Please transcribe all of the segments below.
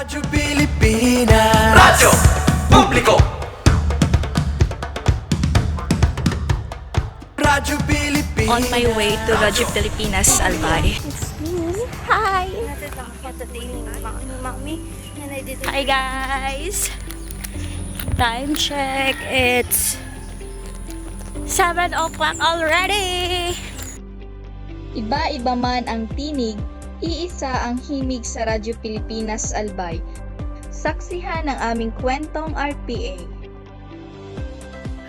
Radyo Pilipinas Radyo Publiko Radyo Pilipinas On my way to Radyo Pilipinas, Albay. Hi! Hi guys! Time check, it's 7 o'clock already! Iba-iba man ang tinig, iisa ang himig sa Radyo Pilipinas Albay. Saksihan ang aming kwentong RPA.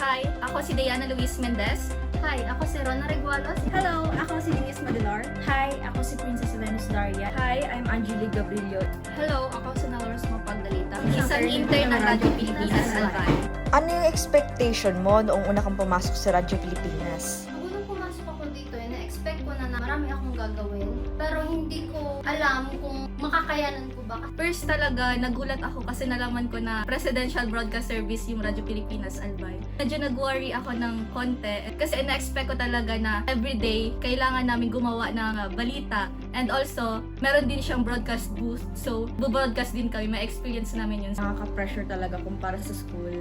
Hi, ako si Diana Luis Mendez. Hi, ako si Rona Regualos. Hello, ako si Denise Madalar. Hi, ako si Princess Venus Daria. Hi, I'm Angelique Gabrillo. Hello, ako si Naloros Mapagdalita. Isang intern ng Radyo Pilipinas Albay. Ano yung expectation mo noong una kang pumasok sa Radyo Pilipinas? Nung pumasok ako dito, eh, na-expect ko na, na marami akong gagawin. Pero hindi ko alam kung makakayanan ko ba. First talaga, nagulat ako kasi nalaman ko na Presidential Broadcast Service yung Radyo Pilipinas Albay. Medyo nag-worry ako ng konti kasi na-expect ko talaga na everyday kailangan namin gumawa ng balita and also meron din siyang broadcast booth so bu-broadcast din kami, may experience namin yun. nakaka-pressure talaga kumpara sa school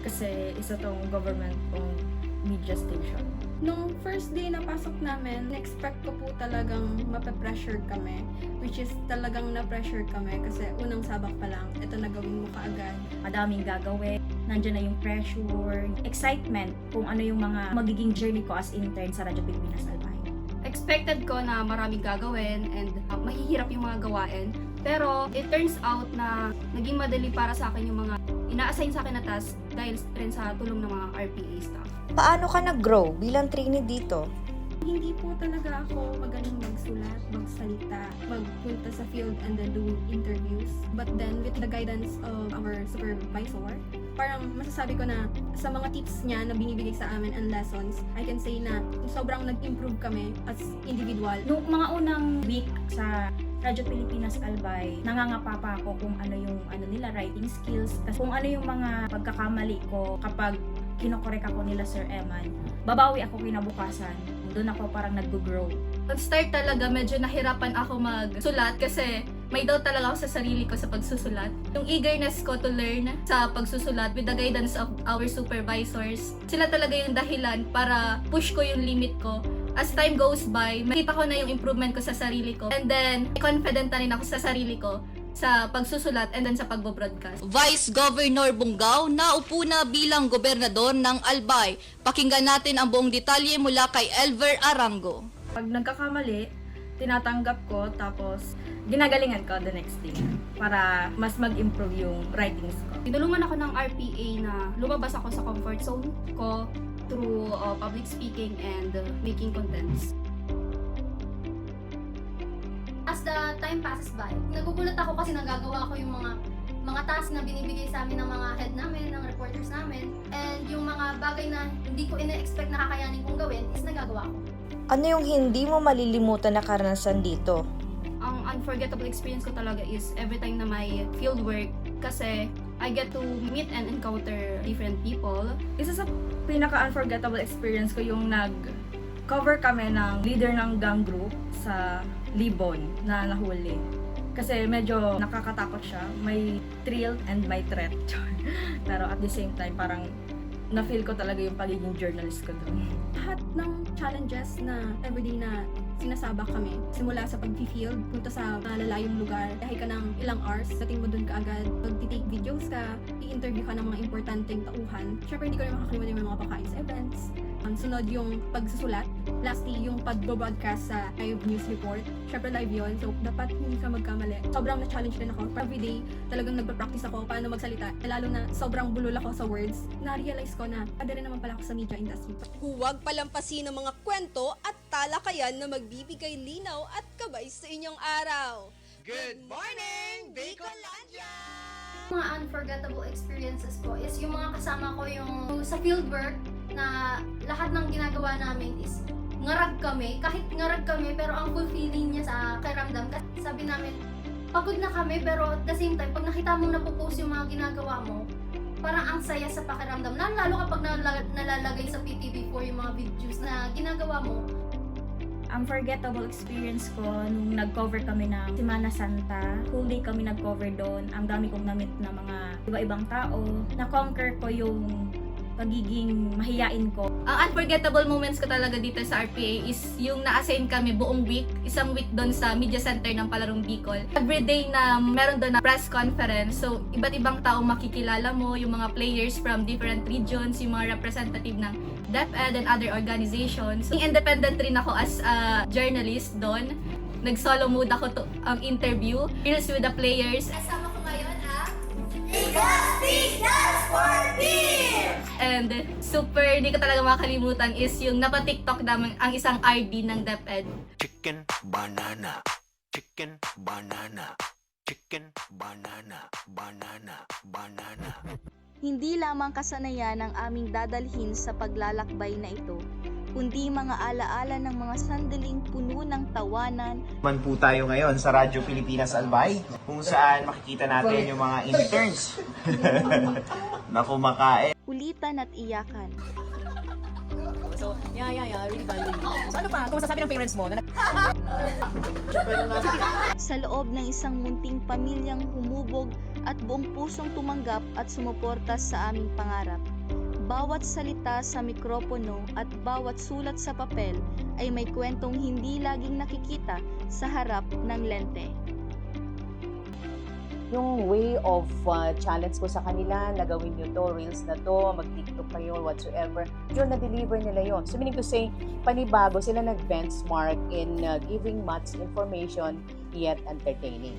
kasi isa tong government owned media station. Nung first day na pasok namin, na-expect ko po talagang mape-pressure kami. Which is talagang na-pressure kami kasi unang sabak pa lang, ito na gawin mo kaagad. Madaming gagawin, nandiyan na yung pressure, excitement kung ano yung mga magiging journey ko as intern sa Radyo Pilipinas Albay. expected ko na maraming gagawin and uh, mahihirap yung mga gawain. Pero it turns out na naging madali para sa akin yung mga ina-assign sa akin na task dahil rin sa tulong ng mga RPA staff. Paano ka nag-grow bilang trainee dito? Hindi po talaga ako magaling magsulat, magsalita, magpunta sa field and then do interviews. But then, with the guidance of our supervisor, parang masasabi ko na sa mga tips niya na binibigay sa amin and lessons, I can say na sobrang nag-improve kami as individual. Noong mga unang week sa Radyo Pilipinas Albay, nangangapa pa ako kung ano yung ano nila writing skills, tas kung ano yung mga pagkakamali ko kapag kinokorek ako nila Sir Eman. Babawi ako kinabukasan. Doon ako parang nag-grow. Pag-start talaga, medyo nahirapan ako magsulat kasi may doubt talaga ako sa sarili ko sa pagsusulat. Yung eagerness ko to learn sa pagsusulat with the guidance of our supervisors, sila talaga yung dahilan para push ko yung limit ko. As time goes by, makita ko na yung improvement ko sa sarili ko. And then, confident na rin ako sa sarili ko sa pagsusulat and then sa pagbo-broadcast. Vice Governor Bungaw naupo na bilang gobernador ng Albay. Pakinggan natin ang buong detalye mula kay Elver Arango. Pag nagkakamali, tinatanggap ko tapos ginagalingan ko the next day para mas mag-improve yung writings ko. Tinulungan ako ng RPA na lumabas ako sa comfort zone ko through uh, public speaking and uh, making contents. As the time passes by, nagugulat ako kasi nagagawa ko yung mga mga task na binibigay sa amin ng mga head namin, ng reporters namin, and yung mga bagay na hindi ko ina-expect na kakayanin kong gawin is nagagawa ko. Ano yung hindi mo malilimutan na karanasan dito? Ang unforgettable experience ko talaga is every time na may field work kasi I get to meet and encounter different people. Isa sa pinaka-unforgettable experience ko yung nag-cover kami ng leader ng gang group sa Libon na nahuli. Kasi medyo nakakatakot siya. May thrill and may threat. Pero at the same time, parang na-feel ko talaga yung pagiging journalist ko doon. lahat ng challenges na everyday na sinasabak kami. Simula sa pag-field, punta sa malalayong lugar, dahi ka ng ilang hours, dating mo dun ka agad, mag-take videos ka, i-interview ka ng mga importanteng tauhan. Siyempre, hindi ko rin makakalimutan yung mga pakain sa events. Ang sunod yung pagsusulat. Lastly, yung pag-broadcast sa live news report. Siyempre, live yon So, dapat hindi ka magkamali. Sobrang na-challenge din ako. Everyday, talagang nagpa-practice ako paano magsalita. Lalo na sobrang bulol ako sa words. Na-realize ko na, ada rin naman pala ako sa media industry. Huwag palampasin ang mga kwento at talakayan na magbibigay linaw at kabay sa inyong araw. Good morning, Baconlandia! mga unforgettable experiences ko is yung mga kasama ko yung sa field work na lahat ng ginagawa namin is ngarag kami. Kahit ngarag kami, pero ang fulfilling niya sa kairamdam. Kasi sabi namin, pagod na kami, pero at the same time, pag nakita mong napopost yung mga ginagawa mo, parang ang saya sa pakiramdam. Lalo, lalo kapag nala- nalalagay sa PTV4 yung mga videos na ginagawa mo, unforgettable experience ko nung nag-cover kami ng Semana Santa. Whole day kami nag-cover doon. Ang dami kong namit na mga iba-ibang tao. Na-conquer ko yung pagiging mahiyain ko. Ang unforgettable moments ko talaga dito sa RPA is yung na-assign kami buong week, isang week doon sa media center ng Palarong Bicol. Everyday na meron doon na press conference, so iba't ibang tao makikilala mo, yung mga players from different regions, yung mga representative ng DepEd and other organizations. So, independent rin ako as a journalist doon. Nag-solo mode ako to um, interview, reels with the players. Kasama ko ngayon ang And super, hindi ko talaga makalimutan is yung napa-TikTok namin ang isang RD ng DepEd. Chicken banana. Chicken banana. Chicken banana. Banana. Banana. Hindi lamang kasanayan ang aming dadalhin sa paglalakbay na ito, kundi mga alaala ng mga sandaling puno ng tawanan, Man po tayo ngayon sa Radyo Pilipinas Albay kung saan makikita natin yung mga interns na kumakain. Kulitan at iyakan. So, yeah, yeah, yeah. Really value. So, ano pa? Kung masasabi ng parents mo na Sa loob ng isang munting pamilyang humubog at buong pusong tumanggap at sumuporta sa aming pangarap. Bawat salita sa mikropono at bawat sulat sa papel ay may kwentong hindi laging nakikita sa harap ng lente. Yung way of uh, challenge ko sa kanila na gawin nyo to, reels na to, mag-tiktok kayo, whatsoever, yun, na-deliver nila yon So, meaning to say, panibago sila nag-benchmark in uh, giving much information yet entertaining.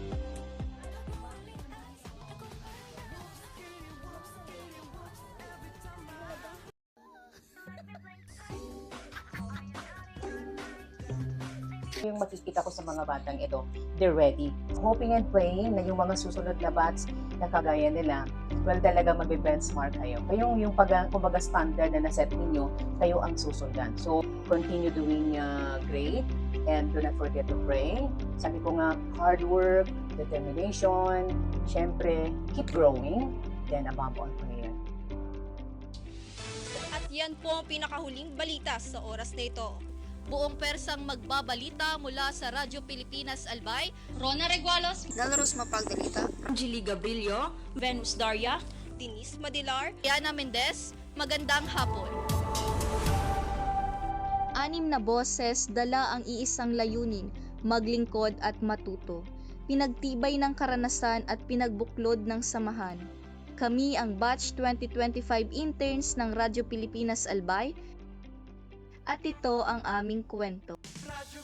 Yung makikita ko sa mga batang ito, they're ready. Hoping and praying na yung mga susunod na bats na kagaya nila, well talaga magbe-benchmark kayo. Kayong yung pag, kumbaga standard na naset ninyo, kayo ang susundan. So, continue doing uh, great and do not forget to pray. Sabi ko nga, hard work, determination, syempre, keep growing, then above all prayer. At yan po ang pinakahuling balita sa oras na ito. Buong persang magbabalita mula sa Radyo Pilipinas Albay, Rona Regualos, Dalros Mapagdalita. Angeli Gabrillo, Venus Daria, Denise Madilar, Yana Mendez, magandang hapon. Anim na boses dala ang iisang layunin, maglingkod at matuto. Pinagtibay ng karanasan at pinagbuklod ng samahan. Kami ang Batch 2025 interns ng Radyo Pilipinas Albay at ito ang aming kwento. Radyo